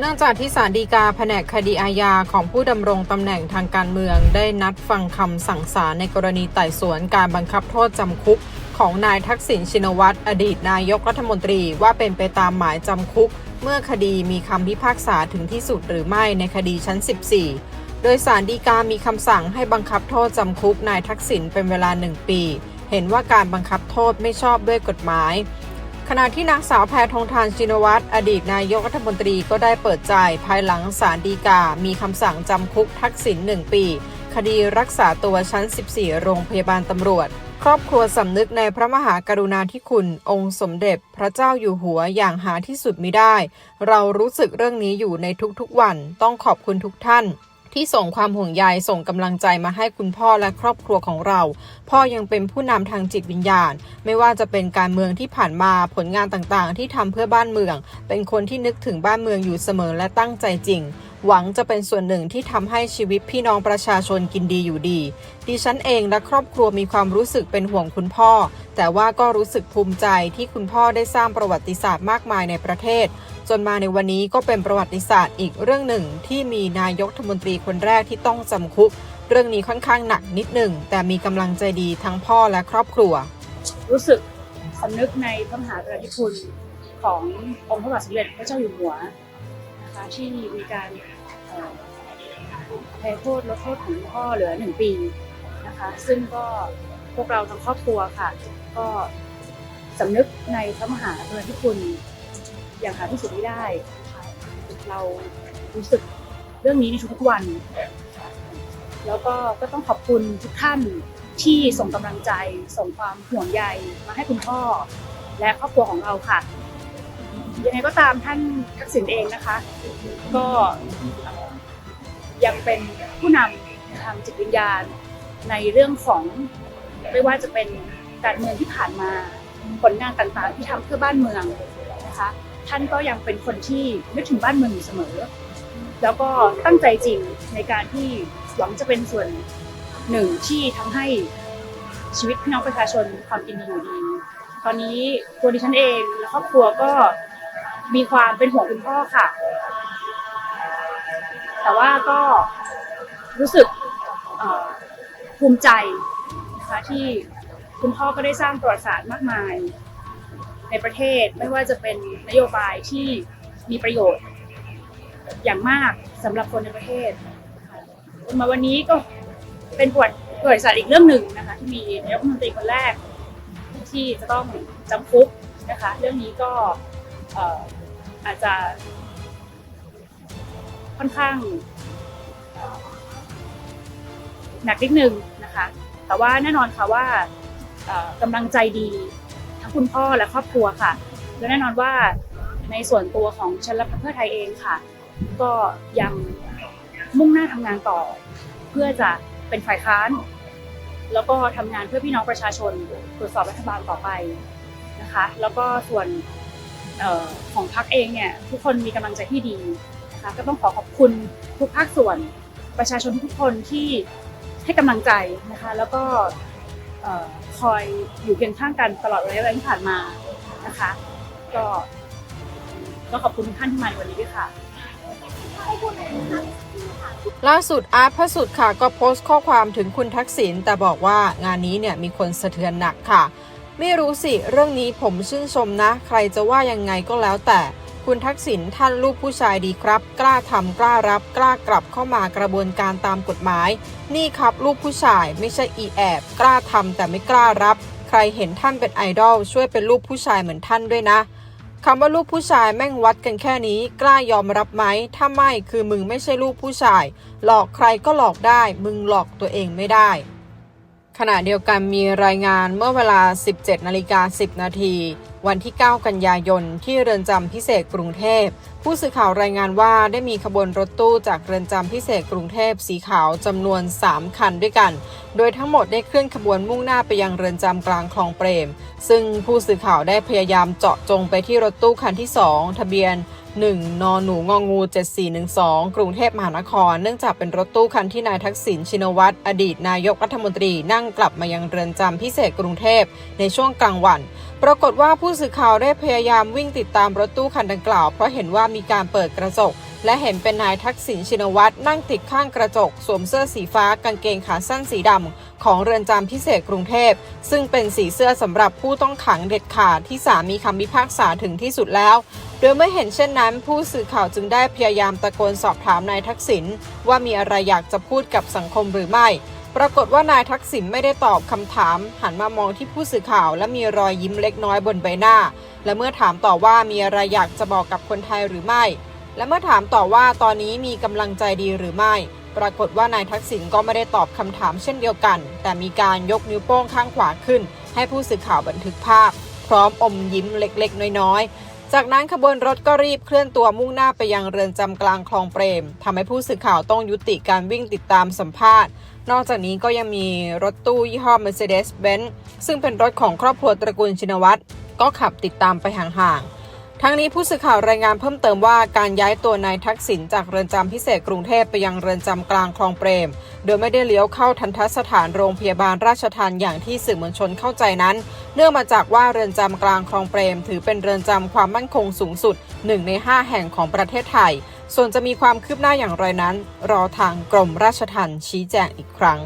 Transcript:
เนื่องจากที่ศาลฎีกาแผนกคดีอาญาของผู้ดำรงตำแหน่งทางการเมือง ได้นัดฟังคำสั่งศาลในกรณีไต่สวนการบังคับโทษจำคุก ของนายทักษิณชินวัตรอดีตนายกรัฐมนตรีว่าเป็นไปตามหมายจำคุก เมื่อคดีมีคำพิพากษาถึงที่สุดหรือไม่ในคดีชั้น 14 โดยสารดีกามีคำสั่งให้บังคับโทษจำคุกนายทักษิณเป็นเวลาหนึ่งปี เห็นว่าการบังคับโทษไม่ชอบด้วยกฎหมาย ขณะที่นางสาวแพทองทานชินวัตรอดีตนายกรัฐมนตรีก็ได้เปิดใจภายหลังศาลฎีกา มีคำสั่งจำคุกทักษิณหนึ่งปี คดีรักษาตัวชั้น 14 โรงพยาบาลตำรวจ ครอบครัวสำนึกในพระมหากรุณาธิคุณ องค์สมเด็จพระเจ้าอยู่หัวอย่างหาที่สุดมิได้ เรารู้สึกเรื่องนี้อยู่ในทุกๆวัน ต้องขอบคุณทุกท่าน ที่ส่งความห่วงใยส่งกำลังใจมาให้คุณพ่อและครอบครัวของเรา พ่อยังเป็นผู้นำทางจิตวิญญาณ ไม่ว่าจะเป็นการเมืองที่ผ่านมาผลงานต่างๆ ที่ทำเพื่อบ้านเมือง เป็นคนที่นึกถึงบ้านเมืองอยู่เสมอและตั้งใจจริงหวังจะเป็นส่วนหนึ่งที่ทำให้ชีวิตพี่น้องประชาชนกินดีอยู่ดี ดิฉันเองและครอบครัวมีความรู้สึกเป็นห่วงคุณพ่อ แต่ว่าก็รู้สึกภูมิใจที่คุณพ่อได้สร้างประวัติศาสตร์มากมายในประเทศ จนมาในวันนี้ก็เป็นประวัติศาสตร์อีกเรื่องหนึ่ง ที่มีนายกรัฐมนตรีคนแรกที่ต้องจำคุก เรื่องนี้ค่อนข้างหนักนิดหนึ่งแต่มีกำลังใจดีทั้งพ่อและครอบครัว รู้สึกสำนึกในพระมหากรุณาธิคุณขององค์พระบาทสมเด็จพระเจ้าอยู่หัว นะคะที่มีการแพ้โทษลดโทษของคุณพ่อเหลือหนึ่งปีนะคะซึ่งก็พวกเราทั้งครอบครัวค่ะ ก็สำนึกในพระมหากรุณาธิคุณอย่างหาที่สุดไม่ได้ เรารู้สึกเรื่องนี้ในทุกวัน แล้วก็ก็ต้องขอบคุณทุกท่านที่ส่งกำลังใจส่งความห่วงใยมาให้คุณพ่อ และครอบครัวของเราค่ะ ยังไงก็ตามท่านทักษิณเองนะคะ ก็ยังเป็นผู้นำทางจิตวิญญาณในเรื่องของไม่ว่าจะเป็นการเมืองที่ผ่านมาผลงานต่างๆ ที่ทำเพื่อบ้านเมืองนะคะท่านก็ยังเป็นคนที่นึกถึงบ้านเมืองอยู่เสมอ แล้วก็ตั้งใจจริงในการที่หวังจะเป็นส่วนหนึ่งที่ทำให้ชีวิตพี่น้องประชาชนความกินดีอยู่ดี ตอนนี้ตัวดิฉันเองและครอบครัวก็ มีความเป็นห่วงคุณพ่อค่ะ แต่ว่าก็รู้สึกภูมิใจนะคะที่คุณพ่อก็ได้สร้างประวัติศาสตร์มากมายในประเทศไม่ว่าจะเป็นนโยบายที่มีประโยชน์ อย่างมากสำหรับคนในประเทศจนมาวันนี้ก็เป็นประวัติประวัติศาสตร์อีกเรื่องหนึ่งนะคะ ที่มีนายกรัฐมนตรีคนแรกที่จะต้องจำคุกนะคะ เรื่องนี้ก็ อาจจะ ค่อนข้าง หนักนิดนึงนะคะ แต่ว่าแน่นอนค่ะว่ากำลังใจดีทั้งคุณพ่อและครอบครัวค่ะ และแน่นอนว่าในส่วนตัวของฉันและพรรคเพื่อไทยเองค่ะ ก็ยังมุ่งหน้าทำงานต่อ เพื่อจะเป็นฝ่ายค้าน แล้วก็ทำงานเพื่อพี่น้องประชาชนตรวจสอบรัฐบาลต่อไปนะคะ แล้วก็ส่วน ของพรรคเองเนี่ยทุกคนมีกำลังใจที่ดีนะคะก็ต้องขอขอบคุณทุกภาคส่วนประชาชนทุกคนที่ให้กำลังใจนะคะแล้วก็คอยอยู่เคียงข้างกันตลอดระยะเวลาที่ผ่านมานะคะก็ก็ขอบคุณทุกท่านที่มาในวันนี้ด้วยค่ะล่าสุดอาร์ตพระสุดค่ะก็โพสต์ข้อความถึงคุณทักษิณแต่บอกว่างานนี้เนี่ยมีคนสะเทือนหนักค่ะ ไม่รู้สิ เรื่องนี้ผมชื่นชมนะ ใครจะว่ายังไงก็แล้วแต่ คุณทักษิณท่านลูกผู้ชายดีครับ กล้าทำกล้ารับ กล้ากลับเข้ามากระบวนการตามกฎหมาย นี่ครับลูกผู้ชายไม่ใช่อีแอบ กล้าทำแต่ไม่กล้ารับ ใครเห็นท่านเป็นไอดอลช่วยเป็นลูกผู้ชายเหมือนท่านด้วยนะคำว่าลูกผู้ชายแม่งวัดกันแค่นี้ กล้ายอมรับไหม ถ้าไม่คือมึงไม่ใช่ลูกผู้ชาย หลอกใครก็หลอกได้ มึงหลอกตัวเองไม่ได้ ขณะเดียวกันมีรายงานเมื่อเวลา 17นาฬิกา10 นาที วันที่ 9 กันยายน ที่เรือนจำพิเศษกรุงเทพ ผู้สื่อข่าวรายงานว่าได้มีขบวนรถตู้จากเรือนจำพิเศษกรุงเทพสีขาวจำนวน 3 คันด้วยกัน โดยทั้งหมดได้เคลื่อนขบวนมุ่งหน้าไปยังเรือนจำกลางคลองเปรม ซึ่งผู้สื่อข่าวได้พยายามเจาะจงไปที่รถตู้คันที่ 2 ทะเบียน 1 นอหนูงองู 7412 กรุงเทพมหานคร เนื่องจากเป็นรถตู้คันที่นายทักษิณชินวัตรอดีตนายกรัฐมนตรีนั่งกลับมายังเรือนจำพิเศษกรุงเทพในช่วงกลางวัน ปรากฏว่าผู้สื่อข่าวได้พยายามวิ่งติดตามรถตู้คันดังกล่าว เพราะเห็นว่ามีการเปิดกระจก และเห็นเป็นนายทักษิณชินวัตรนั่งติดข้างกระจก สวมเสื้อสีฟ้ากางเกงขาสั้นสีดำ ของเรือนจำพิเศษกรุงเทพ ซึ่งเป็นสีเสื้อสำหรับผู้ต้องขังเด็ดขาดที่ศาลมีคำพิพากษาถึงที่สุดแล้ว โดยเมื่อเห็นเช่นนั้น ผู้สื่อข่าวจึงได้พยายามตะโกนสอบถามนายทักษิณว่ามีอะไรอยากจะพูดกับสังคมหรือไม่ ปรากฏว่านายทักษิณไม่ได้ตอบคำถาม หันมามองที่ผู้สื่อข่าว และมีรอยยิ้มเล็กน้อยบนใบหน้า และเมื่อถามต่อว่ามีอะไรอยากจะบอกกับคนไทยหรือไม่ และเมื่อถามต่อว่าตอนนี้มีกำลังใจดีหรือไม่ ปรากฏว่านายทักษิณก็ไม่ได้ตอบคำถามเช่นเดียวกัน แต่มีการยกนิ้วโป้งข้างขวาขึ้น ให้ผู้สื่อข่าวบันทึกภาพ พร้อมอมยิ้มเล็กๆ น้อยๆ จากนั้นขบวนรถก็รีบเคลื่อนตัวมุ่งหน้าไปยังเรือนจำกลางคลองเปรมทำให้ผู้สื่อข่าวต้องยุติการวิ่งติดตามสัมภาษณ์ นอกจากนี้ก็ยังมีรถตู้ยี่ห้อ Mercedes-Benz ซึ่งเป็นรถของครอบครัวตระกูลชินวัตรก็ขับติดตามไปห่างๆ ทั้งนี้ผู้สื่อข่าวรายงานเพิ่มเติมว่าการย้ายตัวนายทักษิณจากเรือนจำพิเศษกรุงเทพไปยังเรือนจำกลางคลองเปรม โดยไม่ได้เลี้ยวเข้าทันทสถานโรงพยาบาลราชทันอย่างที่สื่อมวลชนเข้าใจนั้น เนื่องมาจากว่าเรือนจำกลางคลองเปรม ถือเป็นเรือนจำความมั่นคงสูงสุด1ใน 5 แห่งของประเทศไทย ส่วนจะมีความคืบหน้าอย่างไรนั้น รอทางกรมราชทัณฑ์ชี้แจงอีกครั้ง